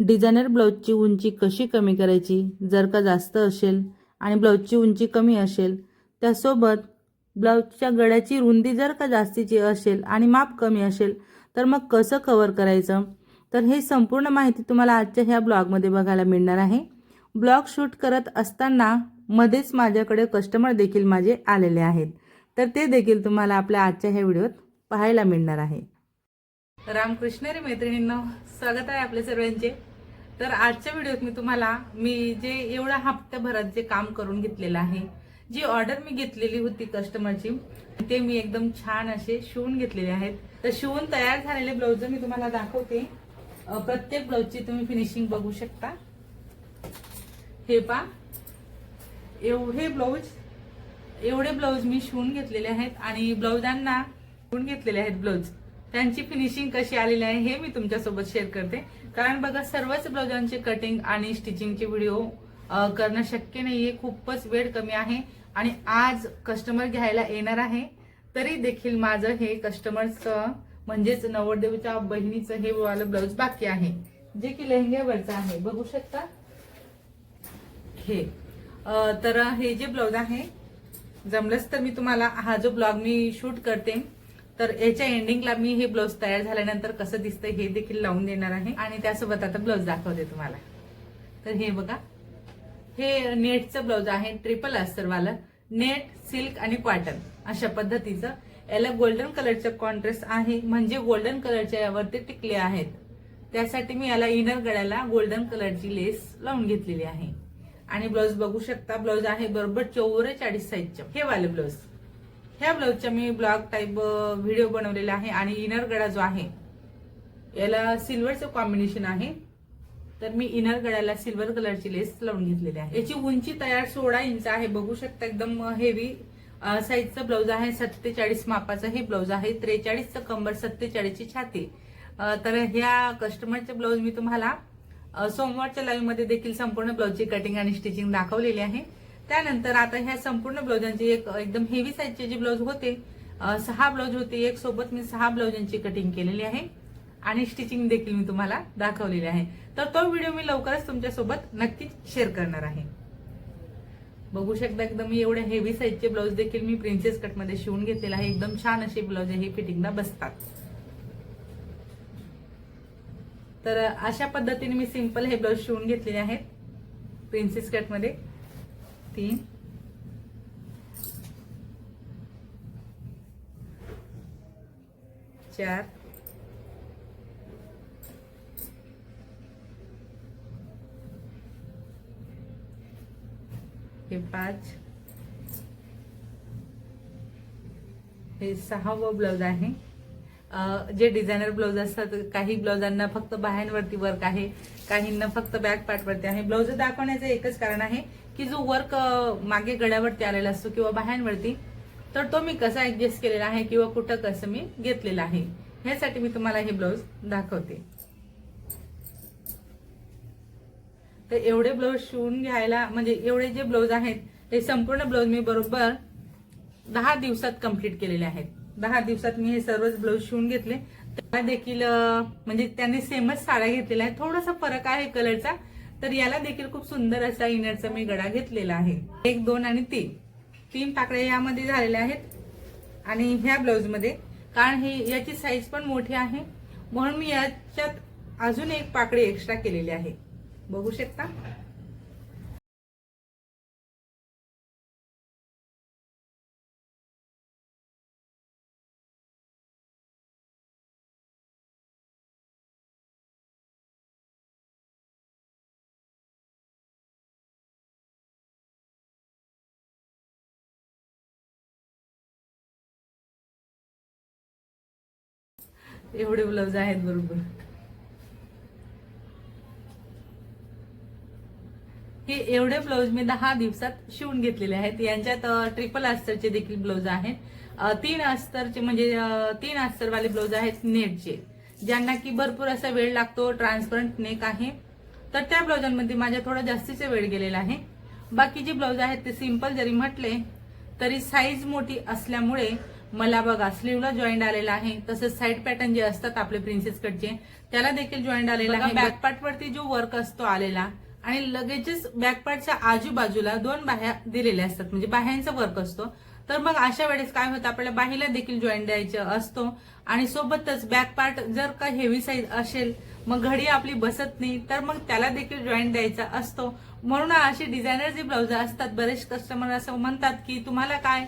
Designer ब्लाऊजची उंची कशी कमी करायची? जर का जास्त असेल आणि ब्लाऊजची उंची कमी असेल त्यासोबत ब्लाऊजच्या गळ्याची रुंदी जर का जास्तीची असेल आणि माप कमी असेल तर मग कसं कवर करायचं? तर हे संपूर्ण माहिती तुम्हाला आजच्या ह्या ब्लॉगमध्ये बघायला मिळणार आहे. ब्लॉग शूट करत असताना मध्येच माझ्याकडे कस्टमर देखील माझे आलेले आहेत. तर ते देखील तुम्हाला आपल्या आजच्या ह्या व्हिडिओत पाहायला मिळणार आहे. रामकृष्णरी मैत्रिणींनो स्वागत आहे आपल्या सर्वांचे. तर आजच्या व्हिडिओत मी तुम्हाला मी जे एवढ्या हप्त्याभरात जे काम करून घेतलेलं आहे जी ऑर्डर मी घेतलेली होती कस्टमरची ते मी एकदम छान असे शिवून घेतलेले आहेत. तर शिवून तयार झालेले ब्लाऊज मी तुम्हाला दाखवते प्रत्येक ब्लाऊजची तुम्ही फिनिशिंग बघू शकता. हे पा एवढे ब्लाऊज एवढे ब्लाऊज मी शिवून घेतलेले आहेत आणि ब्लाऊजांना शिवून घेतलेले आहेत ब्लाऊज त्यांची फिनिशिंग कशी आलेली आहे हे मी तुमच्यासोबत शेअर करते. कारण बघा सर्वच ब्लाऊजांचे कटिंग आणि स्टिचिंगचे व्हिडिओ करणं शक्य नाहीये. खूपच वेळ कमी आहे. आणि आज कस्टमर घ्यायला येणार आहे. तरी देखील माझं हे कस्टमरचं म्हणजेच नवरदेवच्या बहिणीचं हे वालं ब्लाऊज बाकी आहे. जे की लेहंग्यावरचं आहे. बघू शकता? हे तर हे जे ब्लाऊज आहे जमलंच तर मी तुम्हाला हा जो ब्लॉग मी शूट करते तर याच्या एंडिंगला मी हे ब्लाऊज तयार झाल्यानंतर कसं दिसतं हे देखील लावून देणार आहे. आणि त्यासोबत आता ब्लाऊज दाखवते तुम्हाला. तर हे बघा. हे नेटचं ब्लाऊज आहे ट्रिपल अस्तरवालं नेट सिल्क आणि कॉटन अशा पद्धतीचं. याला गोल्डन कलरचं कॉन्ट्रास्ट आहे. म्हणजे गोल्डन कलरच्या यावरती टिकले आहेत. त्यासाठी मी याला इनर गळ्याला गोल्डन कलरची लेस लावून घेतलेली आहे. आणि ब्लाऊज बघू शकता ब्लाऊज आहे बरोबर चौवेचाळीस साईजचं हे वाले ब्लाऊज ह्या ब्लाऊजचा मी ब्लॉग टाईप व्हिडिओ बनवलेला आहे आणि इनर गळा जो आहे याला सिल्वरचं कॉम्बिनेशन आहे. तर मी इनर गळ्याला सिल्वर कलरची लेस लावून घेतलेली आहे. याची उंची तयार सोळा इंच आहे. बघू शकता एकदम हेवी साईजचं ब्लाऊज आहे. सत्तेचाळीस मापाचं हे ब्लाऊज आहे. त्रेचाळीसचं कंबर सत्तेचाळीसची छाती. तर ह्या कस्टमरचे ब्लाऊज मी तुम्हाला सोमवारच्या लाईव्हमध्ये देखील संपूर्ण ब्लाऊजची कटिंग आणि स्टिचिंग दाखवलेली आहे. त्यानंतर आता ह्या संपूर्ण ब्लाउजांची एक एकदम हेवी साईजचे जे ब्लाउज होते सहा ब्लाऊज होते एक सोबत मी सहा ब्लाऊजांची कटिंग केलेली आहे. आणि स्टिचिंग देखील मी तुम्हाला दाखवलेली आहे. तर तो व्हिडिओ मी लवकरच तुमच्यासोबत नक्कीच शेअर करणार आहे. बघू शकता एकदम एवढ्या हेवी साईजचे ब्लाउज देखील मी प्रिन्सेस कटमध्ये शिवून घेतलेला आहे. एकदम छान असे ब्लाऊज हे फिटिंगला बसतात. तर अशा पद्धतीने मी सिंपल हे ब्लाउज शिवून घेतलेले आहेत प्रिन्सेस कटमध्ये तीन चार. हे पाच. हे सहावं ब्लाऊज आहे. जे डिझायनर ब्लाऊज असतात काही ब्लाऊजांना फक्त बाह्यांवरती वर्क आहे काहींना फक्त बॅक पार्टवरती आहे. ब्लाऊज दाखवण्याचं एकच कारण आहे की जो वर्क मागे गळ्यावरती आलेला असतो किंवा बाह्यांवरती तर तो मी कसा ऍडजस्ट केलेला आहे किंवा कुठं कसं मी घेतलेला आहे ह्यासाठी मी तुम्हाला हे ब्लाऊज दाखवते. तर एवढे ब्लाऊज शिवून घ्यायला म्हणजे एवढे जे ब्लाऊज आहेत ते संपूर्ण ब्लाऊज मी बरोबर दहा दिवसात कंप्लीट केलेले आहेत. दहा दिवसात मी हे सर्वच ब्लाऊज शिवून घेतले. त्या देखील म्हणजे त्यांनी सेमच साड्या घेतलेल्या आहेत. थोडासा फरक आहे कलरचा तर याला देखील खूप सुंदर असा इनरचा मी गळा घेतलेला आहे. एक दोन आणि तीन. तीन पाकळ्या यामध्ये झालेल्या आहेत. आणि ह्या ब्लाऊजमध्ये कारण ही याची साईज पण मोठी आहे. म्हणून मी याच्यात अजून एक पाकळी एक्स्ट्रा केलेली आहे. बघू शकता? एवढे ब्लाऊज आहेत बरोबर. हे एवढे ब्लाऊज मी दहा दिवसात शिवून घेतलेले आहेत. यांच्यात ट्रिपल अस्तरचे देखील ब्लाऊज आहेत. तीन अस्तरचे म्हणजे तीन अस्तरवाले ब्लाऊज आहेत नेटचे ज्यांना की भरपूर असा वेळ लागतो ट्रान्सपरंट नेक आहे. तर त्या ब्लाउजांमध्ये माझ्या थोडा जास्तीचा वेळ गेलेला आहे. बाकी जे ब्लाऊज आहेत ते सिंपल जरी म्हटले तरी साईज मोठी असल्यामुळे मला बघा स्लीवला जॉईंट आलेला आहे. तसंच साईड पॅटर्न जे असतात आपले प्रिन्सेस कटचे त्याला देखील जॉईंट आलेला आहे. बॅक पार्ट वरती जो वर्क असतो आलेला आणि लगेचच बॅक पार्टच्या आजूबाजूला दोन बाह्या दिलेल्या असतात. म्हणजे बाह्यांचा वर्क असतो. तर मग अशा वेळेस काय होतं आपल्याला बाहीला देखील जॉईंट द्यायचं असतो. आणि सोबतच बॅक पार्ट जर का हेवी साईज असेल मग घडी आपली बसत नाही तर मग त्याला देखील जॉईंट द्यायचा असतो. म्हणून असे डिझायनर जे ब्लाउज असतात बरेच कस्टमर असं म्हणतात की तुम्हाला काय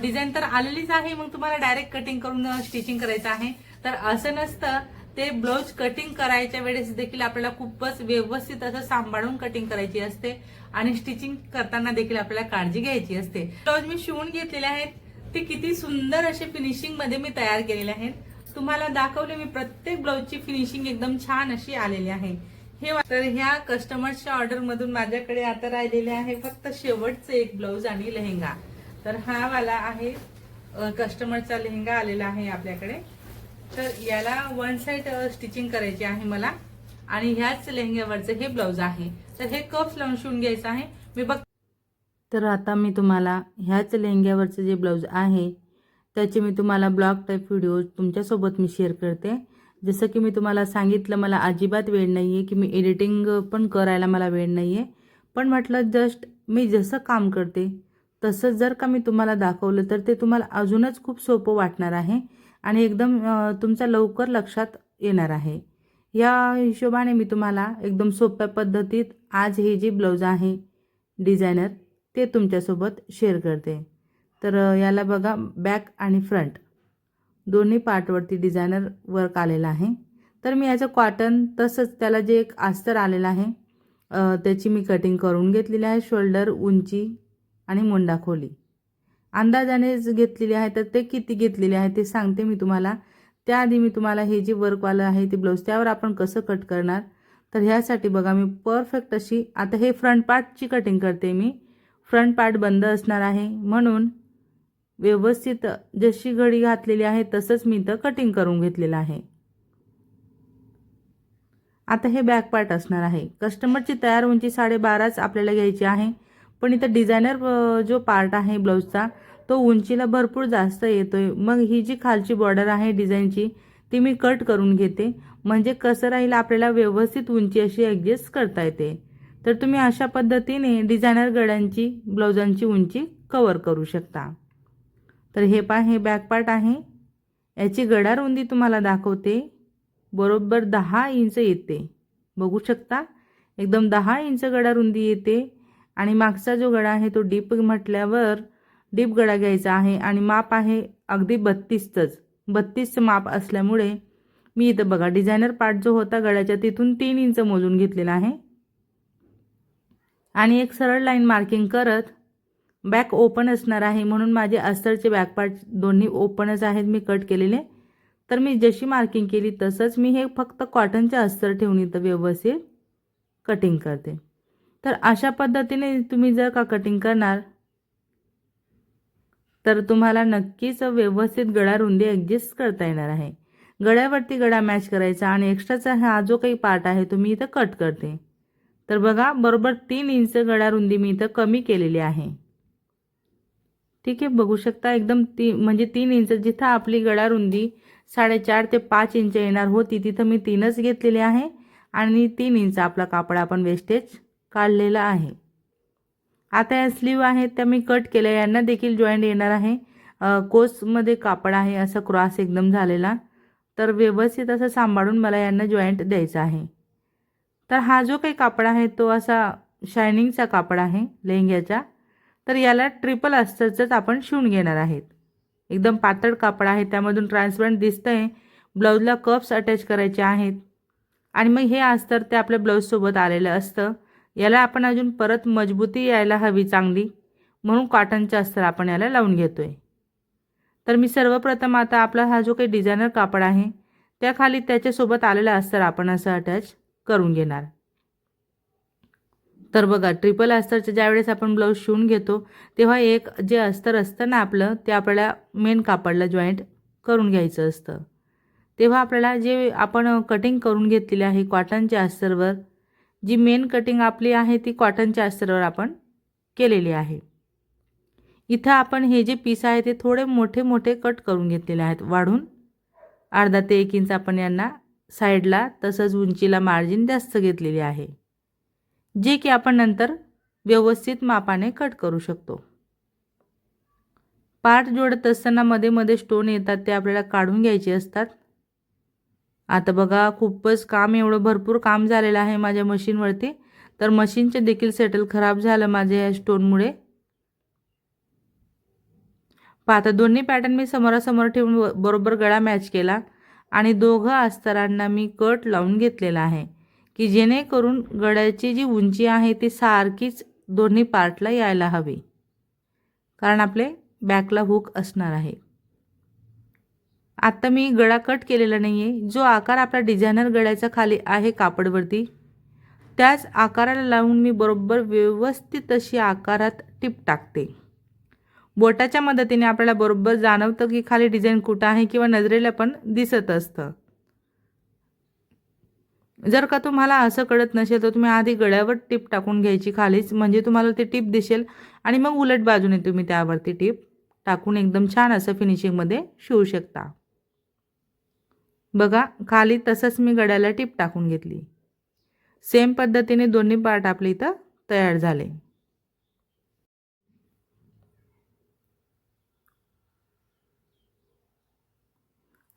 डिझाईन तर आलेलीच आहे मग तुम्हाला डायरेक्ट कटिंग करून स्टिचिंग करायचं आहे. तर असं नसतं ते ब्लाऊज कटिंग करायच्या वेळेस देखील आपल्याला खूपच व्यवस्थित असं सांभाळून कटिंग करायची असते आणि स्टिचिंग करताना देखील आपल्याला काळजी घ्यायची असते. ब्लाऊज मी शिवून घेतलेले आहेत ते किती सुंदर असे फिनिशिंगमध्ये मी तयार केलेले आहेत. तुम्हाला दाखवले मी प्रत्येक ब्लाऊजची फिनिशिंग एकदम छान अशी आलेली आहे. हे तर ह्या कस्टमर्सच्या ऑर्डर मधून माझ्याकडे आता राहिलेले आहे फक्त शेवटचे एक ब्लाऊज आणि लेहंगा. तर हा वाला आहे कस्टमरचा लेहंगा आलेला आहे आपल्याकडे. तर याला वन साइड स्टिचिंग करायची आहे मला. आणि ह्याच लेहंग्यावरचं हे ब्लाऊज आहे. तर हे कफ लावून शिवून घ्यायचं आहे. मी बघ तर आता मी तुम्हाला ह्याच लेहंग्यावरचं जे ब्लाऊज आहे त्याचे मी तुम्हाला ब्लॉग टाईप व्हिडिओ तुमच्यासोबत मी शेअर करते. जसं की मी तुम्हाला सांगितलं मला अजिबात वेळ नाही आहे की मी एडिटिंग पण करायला मला वेळ नाही आहे पण म्हटलं जस्ट मी जसं काम करते तसंच जर का मी तुम्हाला दाखवलं तर ते तुम्हाला अजूनच खूप सोपं वाटणार आहे आणि एकदम तुमचा तुमच्या लवकर लक्षात येणार आहे. या हिशोबाने मी तुम्हाला एकदम सोप्या पद्धतीत आज हे जे ब्लाऊज आहे डिझायनर ते तुमच्यासोबत शेअर करते. तर याला बघा बॅक आणि फ्रंट दोन्ही पार्टवरती डिझायनर वर्क आलेलं आहे. तर मी याचं कॉटन तसंच त्याला जे एक अस्तर आलेलं आहे त्याची मी कटिंग करून घेतलेली आहे. शोल्डर उंची आणि मुंडा खोली. अंदाजाने घेतलेली आहे तर ते किती घेतलेले आहे ते सांगते मी तुम्हाला. त्याआधी मी तुम्हाला हे जे वर्कवालं आहे ते ब्लाऊज त्यावर आपण कसं कट करणार? तर ह्यासाठी बघा मी परफेक्ट अशी आता हे फ्रंट पार्टची कटिंग करते मी. फ्रंट पार्ट बंद असणार आहे. म्हणून व्यवस्थित जशी घडी घातलेली आहे तसंच मी इथं कटिंग करून घेतलेलं आहे. आता हे बॅक पार्ट असणार आहे. कस्टमरची तयार उंची साडेबाराच आपल्याला घ्यायची आहे. पण इथं डिझायनर जो पार्ट आहे ब्लाऊजचा तो उंचीला भरपूर जास्त येतोय. मग ही जी खालची बॉर्डर आहे डिझाईनची ती मी कट करून घेते. म्हणजे कसं राहील आपल्याला व्यवस्थित उंची अशी ॲडजस्ट करता येते. तर तुम्ही अशा पद्धतीने डिझायनर गड्यांची ब्लाउजांची उंची कवर करू शकता. तर हे पा हे बॅक पार्ट आहे. याची गडा रुंदी तुम्हाला दाखवते. बरोबर दहा इंच येते. बघू शकता? एकदम दहा इंच गडा रुंदी येते. आणि मागचा जो गडा आहे तो डीप म्हटल्यावर डीप गडा घ्यायचा आहे. आणि माप आहे अगदी बत्तीसचंच. बत्तीसचं माप असल्यामुळे मी इथं बघा डिझायनर पार्ट जो होता गळ्याच्या तिथून तीन इंच मोजून घेतलेला आहे. आणि एक सरळ लाईन मार्किंग करत बॅक ओपन असणार आहे म्हणून माझे अस्तरचे बॅक पार्ट दोन्ही ओपनच आहेत मी कट केलेले. तर मी जशी मार्किंग केली तसंच मी हे फक्त कॉटनचे अस्तर ठेवून इथं व्यवस्थित कटिंग करते. तर अशा पद्धतीने तुम्ही जर का कटिंग करणार तर तुम्हाला नक्कीच व्यवस्थित गळा रुंदी ॲडजस्ट करता येणार आहे. गळ्यावरती गळा मॅच करायचा आणि एक्स्ट्राचा हा जो काही पार्ट आहे तो मी इथं कट करते. तर बघा बरोबर तीन इंच गळा रुंदी मी इथं कमी केलेली आहे. ठीक आहे बघू शकता एकदम ती म्हणजे तीन इंच जिथं आपली गळा रुंदी साडेचार ते पाच इंच येणार होती तिथं मी तीनच घेतलेली आहे. आणि तीन इंच आपला कापड आपण वेस्टेज काढलेला आहे. आता या स्लीव आहेत त्या मी कट केल्या. यांना देखील जॉईंट येणार आहे. कोसमध्ये कापड आहे असा क्रॉस एकदम झालेला. तर व्यवस्थित असं सांभाळून मला यांना जॉईंट द्यायचा आहे. तर हा जो काही कापड आहे तो असा शायनिंगचा कापड आहे लेहंग्याचा. तर याला ट्रिपल अस्तरचंच आपण शिवून घेणार आहेत. एकदम पातळ कापड आहे त्यामधून ट्रान्सपरंट दिसतंय. ब्लाऊजला कप्स अटॅच करायचे आहेत. आणि मग हे अस्तर ते आपल्या ब्लाऊजसोबत आलेलं असतं. याला आपण अजून परत मजबूती यायला हवी चांगली. म्हणून कॉटनचे अस्तर आपण याला लावून घेतो आहे तर मी सर्वप्रथम आता आपला हा जो काही डिझायनर कापड आहे त्याखाली त्याच्यासोबत आलेलं अस्तर आपण असं अटॅच करून घेणार. तर बघा ट्रिपल अस्तरच्या ज्यावेळेस आपण ब्लाऊज शिवून घेतो तेव्हा एक जे अस्तर असतं ना आपलं ते आपल्याला मेन कापडला जॉईंट करून घ्यायचं असतं. तेव्हा आपल्याला जे आपण कटिंग करून घेतलेली आहे कॉटनच्या अस्तरवर जी मेन कटिंग आपली आहे ती कॉटनच्या अस्तरवर आपण केलेली आहे. इथं आपण हे जे पीस आहे ते थोडे मोठे मोठे कट करून घेतलेले आहेत वाढून. अर्धा ते एक इंच आपण यांना साईडला तसंच उंचीला मार्जिन जास्त घेतलेली आहे. जे की आपण नंतर व्यवस्थित मापाने कट करू शकतो. पार्ट जोडत असताना मध्ये मध्ये स्टोन येतात ते आपल्याला काढून घ्यायचे असतात. आता बघा खूपच काम एवढं भरपूर काम झालेलं आहे माझ्या मशीनवरती तर मशीनचे देखील सेटल खराब झालं माझ्या या स्टोनमुळे पाहता दोन्ही पॅटर्न मी समोरासमोर ठेवून बरोबर गळा मॅच केला. आणि दोघं अस्तरांना मी कट लावून घेतलेला आहे. की जेणेकरून गळ्याची जी उंची आहे ती सारखीच दोन्ही पार्टला यायला हवी. कारण आपले बॅकला हुक असणार आहे. आत्ता मी गळा कट केलेला नाही आहे जो आकार आपला डिझायनर गळ्याचा खाली आहे कापडवरती त्याच आकाराला लावून मी बरोबर व्यवस्थित अशी आकारात टिप टाकते. बोटाच्या मदतीने आपल्याला बरोबर जाणवतं की खाली डिझाईन कुठं आहे किंवा नजरेला पण दिसत असतं. जर का तुम्हाला असं कळत नसेल तर तुम्ही आधी गळ्यावर टिप टाकून घ्यायची खालीच. म्हणजे तुम्हाला ती टिप दिसेल आणि मग उलट बाजूने तुम्ही त्यावरती टिप टाकून एकदम छान असं फिनिशिंगमध्ये शिवू शकता. बघा खाली तसंच मी गळ्याला टिप टाकून घेतली. सेम पद्धतीने दोन्ही पार्ट आपले इथं तयार झाले.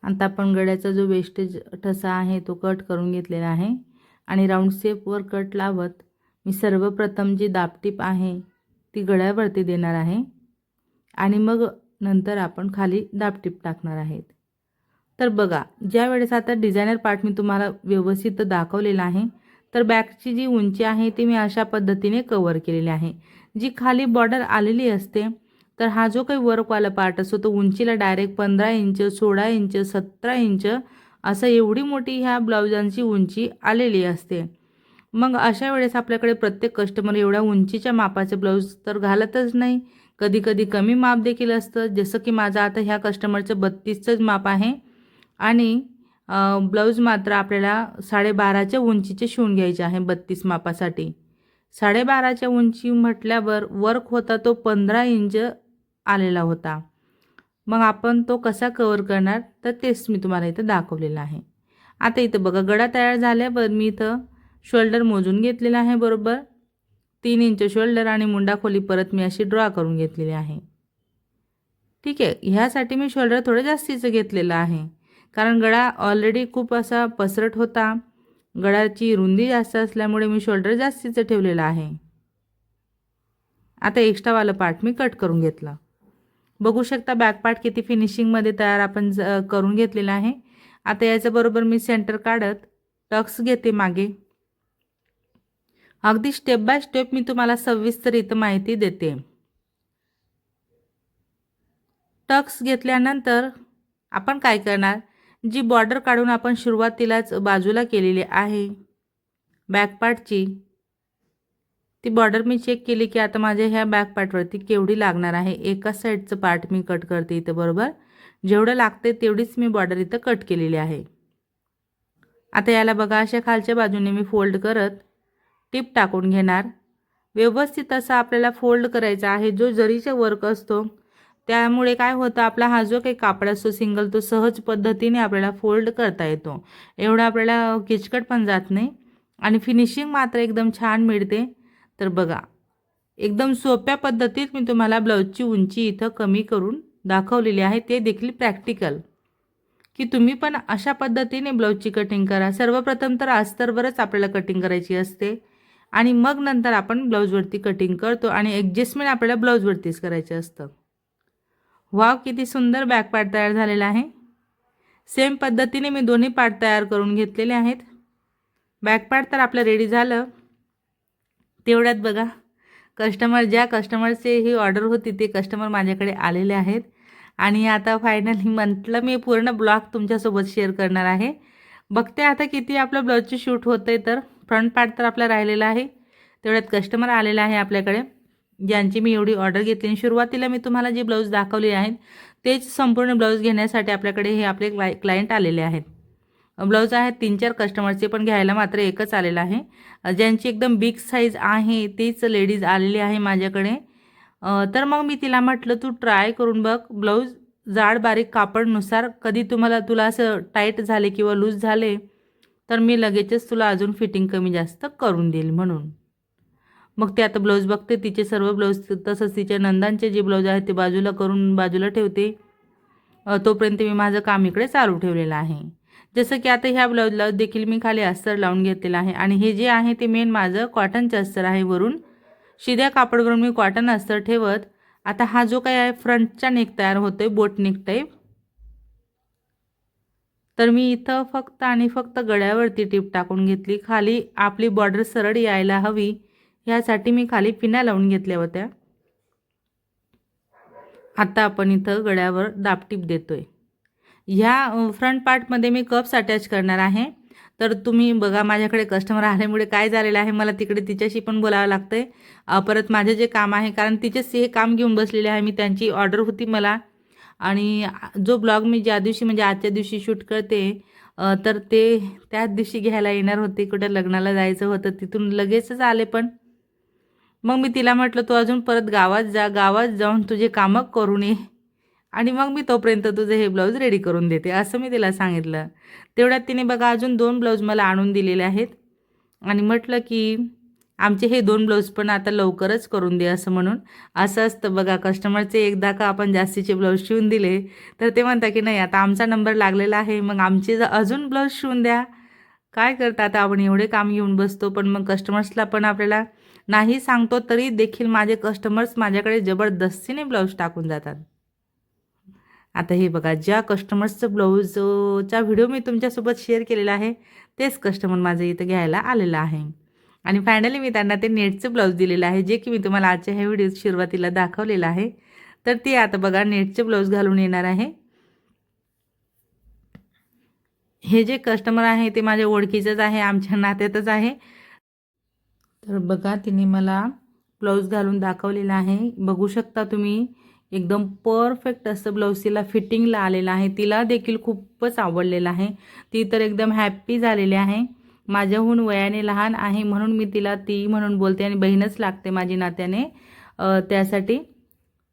आता आपण गळ्याचा जो वेस्टेज ठसा आहे तो कट करून घेतलेला आहे. आणि राऊंड शेपवर कट लावत मी सर्वप्रथम जी दापटीप आहे ती गळ्यावरती देणार आहे. आणि मग नंतर आपण खाली दापटीप टाकणार आहेत. तर बघा ज्या वेळेस आता डिझायनर पार्ट मी तुम्हाला व्यवस्थित दाखवलेला आहे तर बॅकची जी उंची आहे ती मी अशा पद्धतीने कवर केलेली आहे. जी खाली बॉर्डर आलेली असते तर हा जो काही वर्कवाला पार्ट असतो तो उंचीला डायरेक्ट पंधरा इंच सोळा इंच सतरा इंच असं एवढी मोठी ह्या ब्लाउजांची उंची आलेली असते. मग अशा वेळेस आपल्याकडे प्रत्येक कस्टमर एवढ्या उंचीच्या मापाचे ब्लाऊज तर घालतच नाही. कधी कधी कमी माप देखील असतं. जसं की माझं आता ह्या कस्टमरचं बत्तीसचंच माप आहे. आणि ब्लाऊज मात्र आपल्याला साडेबाराच्या उंचीचे शिवून घ्यायचे आहे बत्तीस मापासाठी. साडेबाराच्या उंची म्हटल्यावर वर्क होता तो पंधरा इंच आलेला होता. मग आपण तो कसा कवर करणार? तर तेच मी तुम्हाला इथं दाखवलेलं आहे. आता इथं बघा गडा तयार झाल्यावर मी इथं शोल्डर मोजून घेतलेला आहे बरोबर? तीन इंच शोल्डर आणि मुंडा खोली परत मी अशी ड्रॉ करून घेतलेली आहे. ठीक आहे ह्यासाठी मी शोल्डर थोडं जास्तीचं घेतलेलं आहे. कारण गळा ऑलरेडी खूप असा पसरट होता. गळाची रुंदी जास्त असल्यामुळे मी शोल्डर जास्तीचं ठेवलेलं आहे. आता एक्स्ट्रावालं पार्ट मी कट करून घेतलं. बघू शकता बॅकपार्ट किती फिनिशिंगमध्ये तयार आपण ज करून घेतलेलं आहे. आता याच्याबरोबर मी सेंटर काढत टक्स घेते मागे. अगदी स्टेप बाय स्टेप मी तुम्हाला सविस्तर इथं माहिती देते. टक्स घेतल्यानंतर आपण काय करणार? जी बॉर्डर काढून आपण सुरुवातीलाच बाजूला केलेली आहे बॅकपार्टची ती बॉर्डर मी चेक केली की आता माझ्या ह्या बॅक पार्टवरती केवढी लागणार आहे? एका साईडचं पार्ट मी कट करते इथं बरोबर? जेवढं लागते तेवढीच मी बॉर्डर इथं कट केलेली आहे. आता याला बघा अशा खालच्या बाजूने मी फोल्ड करत टिप टाकून घेणार. व्यवस्थित असा आपल्याला फोल्ड करायचा आहे जो जरीचा वर्क असतो. त्यामुळे काय होतं आपला हा जो काही कापड असतो सिंगल तो सहज पद्धतीने आपल्याला फोल्ड करता येतो. एवढा आपल्याला किचकट पण जात नाही. आणि फिनिशिंग मात्र एकदम छान मिळते. तर बघा. एकदम सोप्या पद्धतीत मी तुम्हाला ब्लाऊजची उंची इथं कमी करून दाखवलेली आहे. ते देखील प्रॅक्टिकल. की तुम्ही पण अशा पद्धतीने ब्लाऊजची कटिंग करा. सर्वप्रथम तर अस्तरवरच आपल्याला कटिंग करायची असते. आणि मग नंतर आपण ब्लाऊजवरती कटिंग करतो आणि ॲडजस्टमेंट आपल्याला ब्लाऊजवरतीच करायचं असतं. वाव किती सुंदर बॅक पार्ट तयार झालेला आहे. सेम पद्धतीने मी दोन्ही पार्ट तयार करून घेतलेले आहेत. बॅक पार्ट तर आपलं रेडी झालं. तेवढ्यात बघा. कस्टमर ज्या कस्टमरचे ही ऑर्डर होती ते कस्टमर माझ्याकडे आलेले आहेत. आणि आता फायनली म्हटलं मी पूर्ण ब्लॉग तुमच्यासोबत शेअर करणार आहे. बघते आता किती आपलं ब्लाऊजचे शूट होतं आहे तर. फ्रंट पार्ट तर आपला राहिलेला आहे. तेवढ्यात कस्टमर आलेला आहे आपल्याकडे. ज्यांची मी एवढी ऑर्डर घेतली आणि सुरुवातीला मी तुम्हाला जे ब्लाऊज दाखवले आहेत तेच संपूर्ण ब्लाऊज घेण्यासाठी आपल्याकडे हे आपले क्लाय क्लायंट आलेले आहेत. ब्लाऊज आहेत तीन चार कस्टमरचे पण घ्यायला मात्र एकच आलेलं आहे. ज्यांची एकदम बिग साईज आहे तीच लेडीज आलेली आहे माझ्याकडे. तर मग मी तिला म्हटलं तू ट्राय करून बघ ब्लाऊज जाड बारीक कापडनुसार कधी तुम्हाला तुला असं टाईट झाले किंवा लूज झाले तर मी लगेचच तुला अजून फिटिंग कमी जास्त करून देईल म्हणून. मग ते आता ब्लाऊज बघते तिचे सर्व ब्लाऊज तसंच तिच्या नंदांचे जे ब्लाऊज आहेत ते बाजूला करून बाजूला ठेवते. तोपर्यंत मी माझं काम इकडे चालू ठेवलेलं आहे. जसं की आता ह्या ब्लाऊजला देखील मी खाली अस्तर लावून घेतलेलं आहे. आणि हे जे आहे ते मेन माझं कॉटनचं अस्तर आहे वरून. शिद्या कापडवरून मी कॉटन अस्तर ठेवत आता हा जो काही आहे फ्रंटचा नेक तयार होतोय बोट नेक टाईप तर मी इथं फक्त आणि फक्त गळ्यावरती टीप टाकून घेतली. खाली आपली बॉर्डर सरळ यायला हवी. ह्यासाठी मी खाली पिना लावून घेतल्या होत्या. आता आपण इथं गळ्यावर दाबटीप देतोय. ह्या फ्रंट पार्टमध्ये मी कप्स अटॅच करणार आहे. तर तुम्ही बघा माझ्याकडे कस्टमर आल्यामुळे काय झालेलं आहे मला तिकडे तिच्याशी पण बोलावं लागतं आहे परत माझं जे काम आहे कारण तिचेच हे काम घेऊन बसलेले आहे मी त्यांची ऑर्डर होती मला. आणि जो ब्लॉग मी ज्या दिवशी म्हणजे आजच्या दिवशी शूट करते तर ते त्याच दिवशी घ्यायला येणार होते कुठं लग्नाला जायचं होतं तिथून लगेचच आले पण. मग मी तिला म्हटलं तू अजून परत गावात जा गावात जाऊन तुझे कामं करून ये. आणि मग मी तोपर्यंत तुझं हे ब्लाऊज रेडी करून देते असं मी तिला सांगितलं. तेवढ्यात तिने बघा अजून दोन ब्लाऊज मला आणून दिलेले आहेत. आणि म्हटलं की आमचे हे दोन ब्लाऊज पण आता लवकरच करून दे असं म्हणून. असं असतं बघा कस्टमरचे एकदा का आपण जास्तीचे ब्लाऊज शिवून दिले तर ते म्हणता की नाही आता आमचा नंबर लागलेला आहे मग आमचे अजून ब्लाऊज शिवून द्या. काय करता आता आपण एवढे काम घेऊन बसतो पण मग कस्टमर्सला पण आपल्याला नाही सांगतो तरी देखील माझे कस्टमर्स माझ्याकडे जबरदस्तीने ब्लाऊज टाकून जातात. आता हे बघा ज्या कस्टमर्सचं ब्लाऊजचा व्हिडिओ मी तुमच्यासोबत शेअर केलेला आहे तेच कस्टमर माझं इथं घ्यायला आलेलं आहे. आणि फायनली मी त्यांना ते नेटचं ब्लाऊज दिलेलं आहे जे की मी तुम्हाला आजच्या ह्या व्हिडिओ सुरुवातीला दाखवलेलं आहे. तर ते आता बघा नेटचे ब्लाऊज घालून येणार आहे. हे जे कस्टमर आहे ते माझ्या ओळखीचंच आहे आमच्या नात्यातच आहे. तर बघा तिने मला ब्लाऊज घालून दाखवलेला आहे. बघू शकता तुम्ही एकदम परफेक्ट असं ब्लाऊज तिला फिटिंगला आलेलं आहे. तिला देखील खूपच आवडलेलं आहे. ती तर एकदम हॅप्पी झालेली आहे. माझ्याहून वयाने लहान आहे म्हणून मी तिला ती म्हणून बोलते आणि बहीणच लागते माझी नात्याने. त्यासाठी.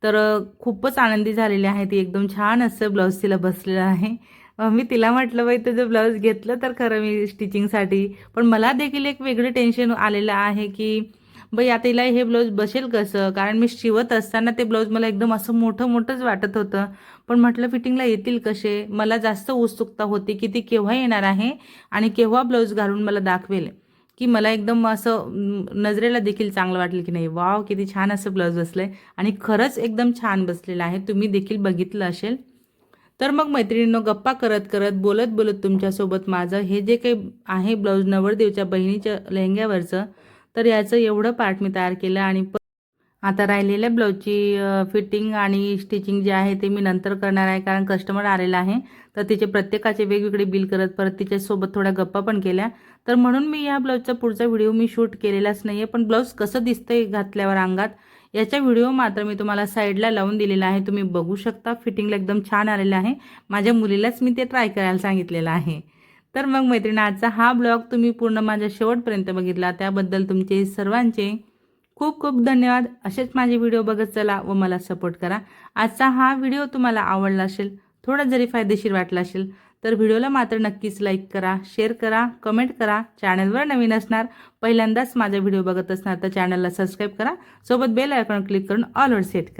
तर खूपच आनंदी झालेली आहे ती. एकदम छान असं ब्लाऊज तिला बसलेलं आहे. मी तिला म्हटलं बाई तुझं ब्लाऊज घेतलं तर खरं मी स्टिचिंगसाठी पण मला देखील एक वेगळं टेन्शन आलेलं आहे की बाई आता हिला हे ब्लाऊज बसेल कसं? कारण मी शिवत असताना ते ब्लाऊज मला एकदम असं मोठं मोठंच वाटत होतं. पण म्हटलं फिटिंगला येतील कसे? मला जास्त उत्सुकता होती की ती केव्हा येणार आहे आणि केव्हा ब्लाऊज घालून मला दाखवेल. की मला एकदम असं नजरेला देखील चांगलं वाटलं की नाही वाव किती छान असं ब्लाऊज बसलं आहे आणि खरंच एकदम छान बसलेलं आहे. तुम्ही देखील बघितलं असेल. तर मग मैत्रिणींनो गप्पा करत करत बोलत बोलत तुमच्यासोबत माझं हे जे काही आहे ब्लाऊज नवरदेवच्या बहिणीच्या लेहंग्यावरचं तर याचं एवढं पार्ट मी तयार केलं आणि आता राहिलेल्या ब्लाऊजची फिटिंग आणि स्टिचिंग जे आहे ते मी नंतर करणार आहे कारण कस्टमर आलेला आहे. तर तिचे प्रत्येकाचे वेगवेगळे बिल करत परत तिच्यासोबत थोड्या गप्पा पण केल्या. तर म्हणून मी या ब्लाऊजचा पुढचा व्हिडिओ मी शूट केलेलाच नाही आहे पण ब्लाऊज कसं दिसतंय घातल्यावर अंगात याचा व्हिडिओ मात्र मी तुम्हाला साईडला लावून दिलेला आहे. तुम्ही बघू शकता फिटिंगला एकदम छान आलेलं आहे. माझ्या मुलीलाच मी ते ट्राय करायला सांगितलेलं आहे. तर मग मैत्रिणी आजचा हा ब्लॉग तुम्ही पूर्ण माझ्या शेवटपर्यंत बघितला. त्याबद्दल तुमचे सर्वांचे खूप खूप धन्यवाद. असेच माझे व्हिडिओ बघत चला व मला सपोर्ट करा. आजचा हा व्हिडिओ तुम्हाला आवडला असेल थोडा जरी फायदेशीर वाटला असेल तर व्हिडिओला मात्र नक्कीच लाईक करा शेअर करा कमेंट करा. चॅनलवर नवीन असणार पहिल्यांदाच माझा व्हिडिओ बघत असणार तर चॅनलला सबस्क्राईब करा. सोबत बेल आयकॉन क्लिक करून ऑलवर सेट करा.